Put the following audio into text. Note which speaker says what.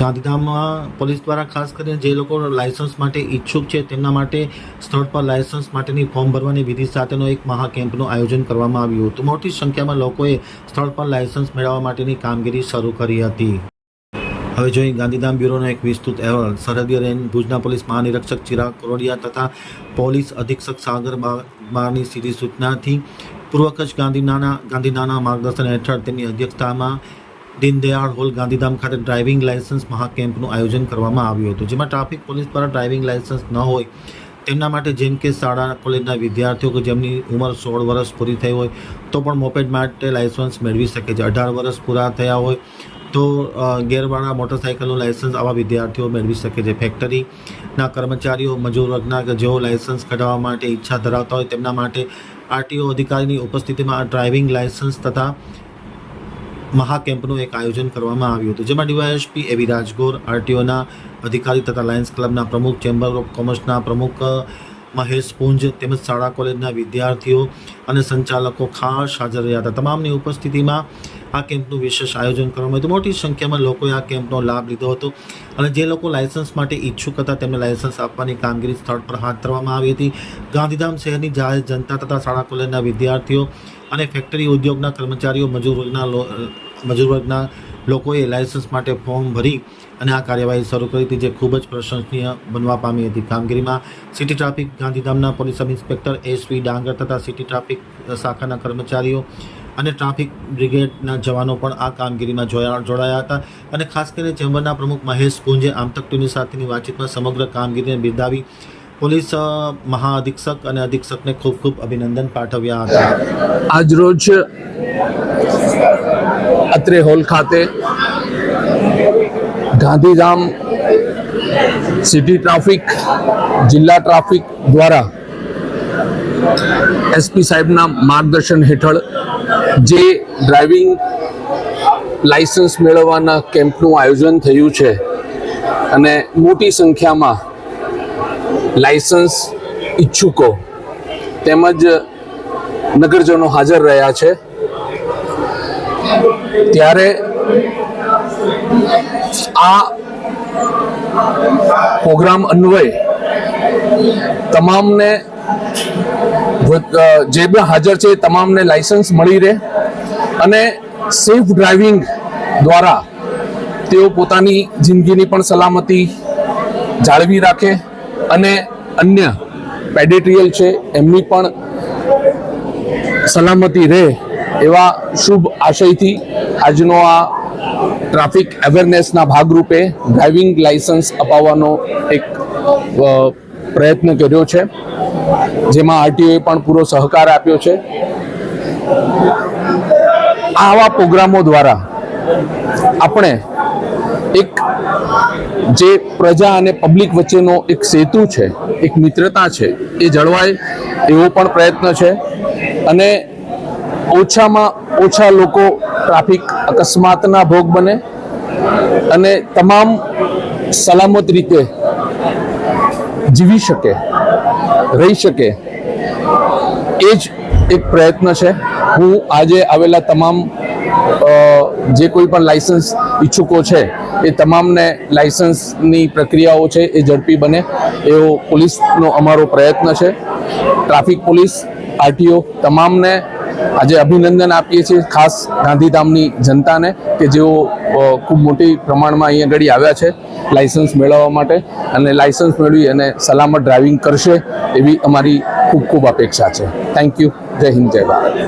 Speaker 1: ગાંધીધામમાં પોલીસ દ્વારા ખાસ કરીને જે લોકો લાયસન્સ માટે ઈચ્છુક છે તેમના માટે સ્થળ પર લાયસન્સ માટેની ફોર્મ ભરવાની વિધિ સાથેનો એક મહા કેમ્પનું આયોજન કરવામાં આવ્યું હતું. મોટી સંખ્યામાં લોકોએ સ્થળ પર લાયસન્સ મેળવવા માટેની કામગીરી શરૂ કરી હતી. હવે જોઈએ ગાંધીધામ બ્યુરોનો એક વિસ્તૃત અહેવાલ. સરહદી રેન્જ ભુજના પોલીસ મહાનિરીક્ષક ચિરાગ કોરોડિયા તથા પોલીસ અધિક્ષક સાગર બારની સીધી સૂચનાથી પૂર્વ કચ્છ ગાંધીનાના ગાંધીનાના માર્ગદર્શન હેઠળ તેમની અધ્યક્ષતામાં દીનદયાળ હોલ ગાંધીધામ ખાતે ડ્રાઇવિંગ લાયસન્સ મહાકેમ્પનું આયોજન કરવામાં આવ્યું હતું, જેમાં ટ્રાફિક પોલીસ દ્વારા ડ્રાઇવિંગ લાયસન્સ ન હોય તેમના માટે જેમ કે શાળા, કોલેજના વિદ્યાર્થીઓ કે જેમની ઉંમર સોળ વર્ષ પૂરી થઈ હોય તો પણ મોપેડ માટે લાયસન્સ મેળવી શકે છે. અઢાર વર્ષ પૂરા થયા હોય તો ગેરવાળા મોટરસાઇકલનું લાયસન્સ આવા વિદ્યાર્થીઓ મેળવી શકે છે. ફેક્ટરીના કર્મચારીઓ, મજૂર વર્ગના કે જેઓ લાયસન્સ કઢાવવા માટે ઈચ્છા ધરાવતા હોય તેમના માટે આરટીઓ અધિકારીની ઉપસ્થિતિમાં ડ્રાઇવિંગ લાયસન્સ તથા મહાકેમ્પનું એક આયોજન કરવામાં આવ્યું હતું, જેમાં ડીવાયએસપી એવી રાજગોર, આરટીઓના અધિકારી તથા લાયન્સ ક્લબના પ્રમુખ, ચેમ્બર ઓફ કોમર્સના પ્રમુખ, મહેશ પુંજ તેમજ શાળા કોલેજના વિદ્યાર્થીઓ અને સંચાલકો ખાસ હાજર રહ્યા હતા. તમામની ઉપસ્થિતિમાં આ કેમ્પનું વિશેષ આયોજન કરવામાં આવ્યું મોટી સંખ્યામાં લોકોએ આ કેમ્પનો લાભ લીધો હતો અને જે લોકો લાયસન્સ માટે ઈચ્છુક હતા તેમને લાયસન્સ આપવાની કામગીરી સ્થળ પર હાથ ધરવામાં આવી હતી. ગાંધીધામ શહેરની જાહેર જનતા તથા શાળા કોલેજના વિદ્યાર્થીઓ અને ફેક્ટરી ઉદ્યોગના કર્મચારીઓ, મજૂર વર્ગના મજૂર વર્ગના લોકોએ લાયસન્સ માટે ફોર્મ ભરી અને આ કાર્યવાહી શરૂ કરી હતી, જે ખૂબ જ પ્રશંસનીય બનવા પામી હતી. કામગીરીમાં સિટી ટ્રાફિક ગાંધીધામના police sub inspector S V Dangar તથા સિટી ટ્રાફિક શાખાના કર્મચારીઓ અને ટ્રાફિક બ્રિગેડના જવાનો પણ આ કામગીરીમાં જોડાયા હતા. અને ખાસ કરીને ચેમ્બરના પ્રમુખ મહેશ પુંજે આમતક ટીવી સાથેની વાતચીતમાં સમગ્ર કામગીરીને બિરદાવી પોલીસ મહાઅધિક્ષક અને અધિક્ષકને ખૂબ ખૂબ અભિનંદન પાઠવ્યા હતા.
Speaker 2: આજરોજ અત્રે હોલ ખાતે ગાંધીધામ સિટી ટ્રાફિક, જિલ્લા ટ્રાફિક દ્વારા એસપી સાહેબના માર્ગદર્શન હેઠળ જે ડ્રાઇવિંગ લાઇસન્સ મેળવવાના કેમ્પનું આયોજન થયું છે અને મોટી સંખ્યામાં લાઇસન્સ ઈચ્છુકો તેમજ નગરજનો હાજર રહ્યા છે. ત્યારે આ પ્રોગ્રામ અન્વયે તમામને જે બી હાજર છે તમામને લાયસન્સ મળી રહે અને સેફ ડ્રાઇવિંગ દ્વારા તેઓ પોતાની જિંદગીની પણ સલામતી જાળવી રાખે અને અન્ય પેડેટ્રિયલ છે એમની પણ સલામતી રહે એવા શુભ આશયથી આજનો આ ટ્રાફિક અવેરનેસના ભાગરૂપે ડ્રાઇવિંગ લાયસન્સ અપાવવાનો એક પ્રયત્ન કર્યો છે. જેમાં આરટીઓએ પણ પૂરો સહકાર આપ્યો છે. આવા પ્રોગ્રામો દ્વારા આપણે એક જે પ્રજા અને પબ્લિક વચ્ચેનો એક સેતુ છે, એક મિત્રતા છે, એ જળવાય એવો પણ પ્રયત્ન છે. અને ઓછામાં ઓછા લોકો ટ્રાફિક અકસ્માતના ભોગ બને અને તમામ સલામત રીતે જીવી શકે રહી શકે એ જ એક પ્રયત્ન છે. હું આજે આવેલા તમામ જે કોઈ પણ લાયસન્સ ઈચ્છુકો છે, એ તમામને લાયસન્સની પ્રક્રિયાઓ છે એ ઝડપી બને. એવો પોલીસનો અમારો પ્રયત્ન છે. ટ્રાફિક પોલીસ, આરટીઓ, તમામને આજે અભિનંદન આપીએ છીએ ખાસ ગાંધીધામની જનતાને કે જેઓ ખૂબ મોટી પ્રમાણમાં અહીંયા આગળ આવ્યા છે લાયસન્સ મેળવવા માટે અને લાયસન્સ મેળવી અને સલામત ડ્રાઇવિંગ કરશે એવી અમારી ખૂબ ખૂબ અપેક્ષા છે. થેન્ક યુ જય હિન્દ, જય ભારત.